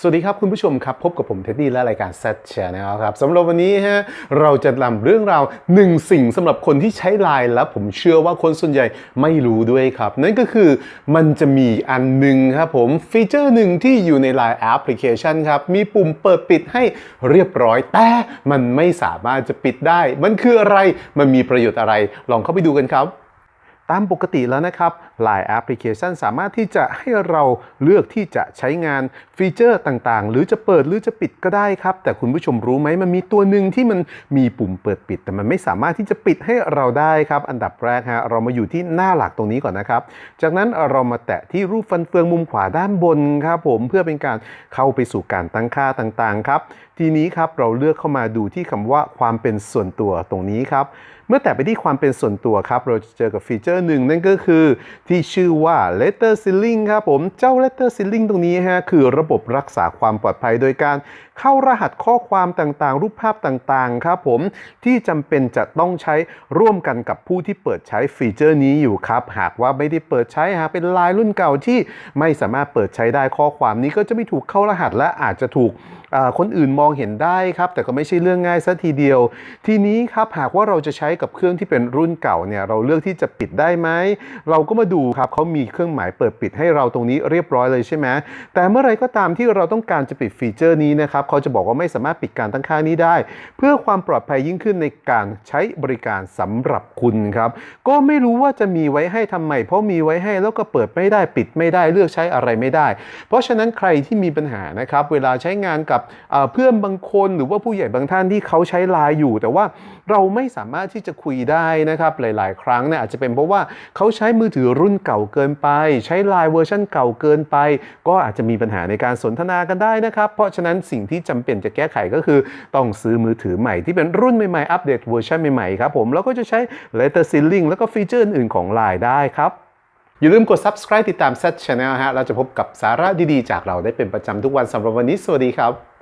สวัสดีครับคุณผู้ชมครับ พบกับผมเท็ดดี้และรายการ Set Channel ครับสำหรับวันนี้ฮะเราจะนำเรื่องราวหนึ่งสิ่งสำหรับคนที่ใช้ไลน์และผมเชื่อว่าคนส่วนใหญ่ไม่รู้ด้วยครับ นั่นก็คือมันจะมีอันหนึ่งครับผมฟีเจอร์หนึ่งที่อยู่ใน Line Application ครับ มีปุ่มเปิดปิดให้เรียบร้อย แต่มันไม่สามารถจะปิดได้ มันคืออะไรมันมีประโยชน์อะไร ลองเข้าไปดูกันครับ ตามปกติแล้วนะครับ Line Application สามารถที่จะให้เราเลือกที่จะใช้งานฟีเจอร์ต่างๆ หรือจะเปิดหรือจะปิดก็ได้ครับ แต่คุณผู้ชมรู้ไหมมันมีตัวหนึ่งที่มันมีปุ่มเปิดปิด แต่มันไม่สามารถที่จะปิดให้เราได้ครับ อันดับแรกฮะเรามาอยู่ที่หน้าหลักตรงนี้ก่อนนะครับ จากนั้นเรามาแตะที่รูปฟันเฟืองมุมขวาด้านบนครับผมเพื่อเป็นการเข้าไปสู่การตั้งค่าต่างๆครับทีนี้ครับเราเลือกเข้ามาดูที่คำว่าความเป็นส่วนตัวตรงนี้ครับเมื่อแตะไปที่ความเป็นส่วนตัวครับเราจะเจอกับฟีเจอร์หนึ่งนั่นก็คือที่ชื่อว่า letter sealing ครับผม เจ้า letter sealing ตรงนี้ฮะคือระบบรักษาความปลอดภัยโดยการเข้ารหัสข้อความต่างๆ รูปภาพต่างๆ ครับผม ที่จำเป็นจะต้องใช้ร่วมกันกับผู้ที่เปิดใช้ฟีเจอร์นี้อยู่ครับ หากว่าไม่ได้เปิดใช้หากเป็นลายรุ่นเก่าที่ไม่สามารถเปิดใช้ได้ข้อความนี้ก็จะไม่ถูกเข้ารหัสและอาจจะถูกคนอื่นมองเห็นได้ครับ แต่ก็ไม่ใช่เรื่องง่ายซะทีเดียว ทีนี้ครับหากว่าเราจะใช้กับเครื่องที่เป็นรุ่นเก่าเนี่ยเราเลือกที่จะปิดได้ได้ไหมเราก็มาดูครับเขามีเครื่องหมายเปิดปิดให้เราตรงนี้เรียบร้อยเลยใช่ไหมแต่เมื่อไรก็ตามที่เราต้องการจะปิดฟีเจอร์นี้นะครับเขาจะบอกว่าไม่สามารถปิดการตั้งค่านี้ได้ เพื่อความปลอดภัยยิ่งขึ้นในการใช้บริการสำหรับคุณครับก็ไม่รู้ว่าจะมีไว้ให้ทำไมเพราะมีไว้ให้แล้วก็เปิดไม่ได้ปิดไม่ได้เลือกใช้อะไรไม่ได้ เพราะฉะนั้นใครที่มีปัญหานะครับเวลาใช้งานกับเอ่อเพื่อนบางคนหรือว่าผู้ใหญ่บางท่านที่เขาใช้ไลน์อยู่ แต่ว่าเราไม่สามารถที่จะคุยได้นะครับหลาย ๆ ครั้งเนี่ยอาจจะเป็นเพราะว่าเขาใช้มือถือรุ่นเก่าเกินไป ใช้ไลน์เวอร์ชันเก่าเกินไป ก็อาจจะมีปัญหาในการสนทนากันได้นะครับ เพราะฉะนั้นสิ่งที่จำเป็นจะแก้ไขก็คือ ต้องซื้อมือถือใหม่ที่เป็นรุ่นใหม่ๆอัปเดตเวอร์ชันใหม่ๆครับผมแล้วก็จะใช้ letter sealing แล้วก็ฟีเจอร์อื่นๆของ Line ได้ครับอย่าลืมกด subscribe ติดตาม Set Channel ฮะเราจะพบกับสาระดีๆ จากเราได้เป็นประจำทุกวันสำหรับวันนี้ สวัสดีครับ